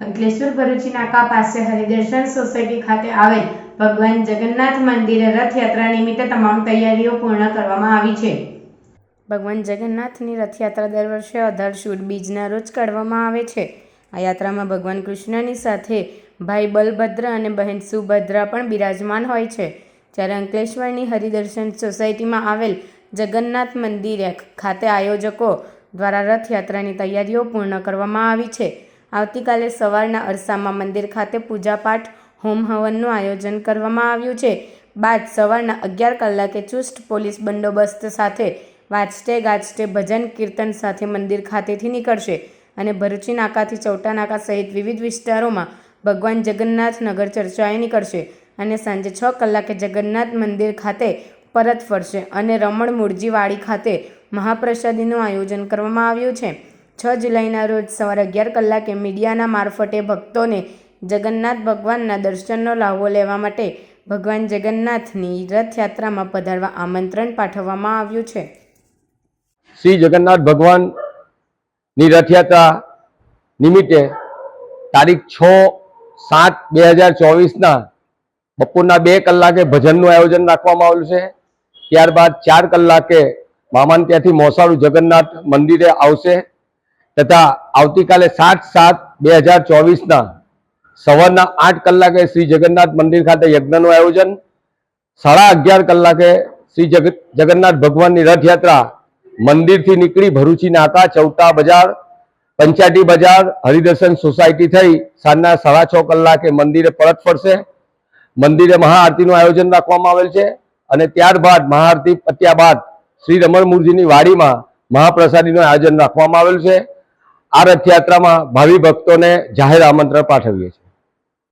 અંકલેશ્વર ભરૂચી નાકા પાસે હરિદર્શન સોસાયટી ખાતે આવેલ ભગવાન જગન્નાથ મંદિરે રથયાત્રા નિમિત્તે તમામ તૈયારીઓ પૂર્ણ કરવામાં આવી છે. ભગવાન જગન્નાથની રથયાત્રા દર વર્ષે અઢાર શુડ બીજના રોજ કાઢવામાં આવે છે. આ યાત્રામાં ભગવાન કૃષ્ણની સાથે ભાઈ બલભદ્ર અને બહેન સુભદ્રા પણ બિરાજમાન હોય છે. જ્યારે અંકલેશ્વરની હરિદર્શન સોસાયટીમાં આવેલ જગન્નાથ મંદિરે ખાતે આયોજકો દ્વારા રથયાત્રાની તૈયારીઓ પૂર્ણ કરવામાં આવી છે. આવતીકાલે સવારના અરસામાં મંદિર ખાતે પૂજાપાઠ, હોમ હવનનું આયોજન કરવામાં આવ્યું છે. બાદ સવારના અગિયાર કલાકે ચુસ્ત પોલીસ બંદોબસ્ત સાથે વાજતે ગાજતે ભજન કીર્તન સાથે મંદિર ખાતેથી નીકળશે અને ભરૂચી નાકાથી ચૌટા નાકા સહિત વિવિધ વિસ્તારોમાં ભગવાન જગન્નાથ નગર ચર્ચાએ નીકળશે અને સાંજે છ કલાકે જગન્નાથ મંદિર ખાતે પરત ફરશે અને રમણ મૂળજીવાડી ખાતે મહાપ્રસાદીનું આયોજન કરવામાં આવ્યું છે. છ જુલાઈના રોજ સવારે અગિયાર કલાકે મીડિયાના મારફતે ભક્તોને જગન્નાથ ભગવાનના દર્શનનો લાહવો લેવા માટે ભગવાન જગન્નાથની રથયાત્રામાં પધારવા આમંત્રણ પાઠવવામાં આવ્યું છે. શ્રી જગન્નાથ ભગવાનની રથયાત્રા નિમિત્તે તારીખ છ સાત બે હજાર ચોવીસના બપોરના બે કલાકે ભજનનું આયોજન રાખવામાં આવેલું છે. ત્યારબાદ ચાર કલાકે મામાન ત્યાંથી મોસાળું જગન્નાથ મંદિરે આવશે. તથા આવતીકાલે સાત સાત બે હજાર ચોવીસના સવારના આઠ કલાકે શ્રી જગન્નાથ મંદિર ખાતે યજ્ઞનું આયોજન, સાડા અગિયાર કલાકે શ્રી જગન્નાથ ભગવાનની રથયાત્રા, મંદિરથી નીકળી ભરૂચી નાકા, ચૌટા બજાર, પંચાયતી બજાર, હરિદર્શન સોસાયટી થઈ સાંજના સાડા છ કલાકે મંદિરે પરત ફરશે. મંદિરે મહાઆરતીનું આયોજન રાખવામાં આવેલ છે અને ત્યારબાદ મહાઆરતી પત્યા બાદ શ્રી રમણમૂર્તિની વાડીમાં મહાપ્રસાદીનું આયોજન રાખવામાં આવેલ છે. આ રથયાત્રામાં ભાવિ ભક્તોને જાહેર આમંત્રણ પાઠવીએ છીએ.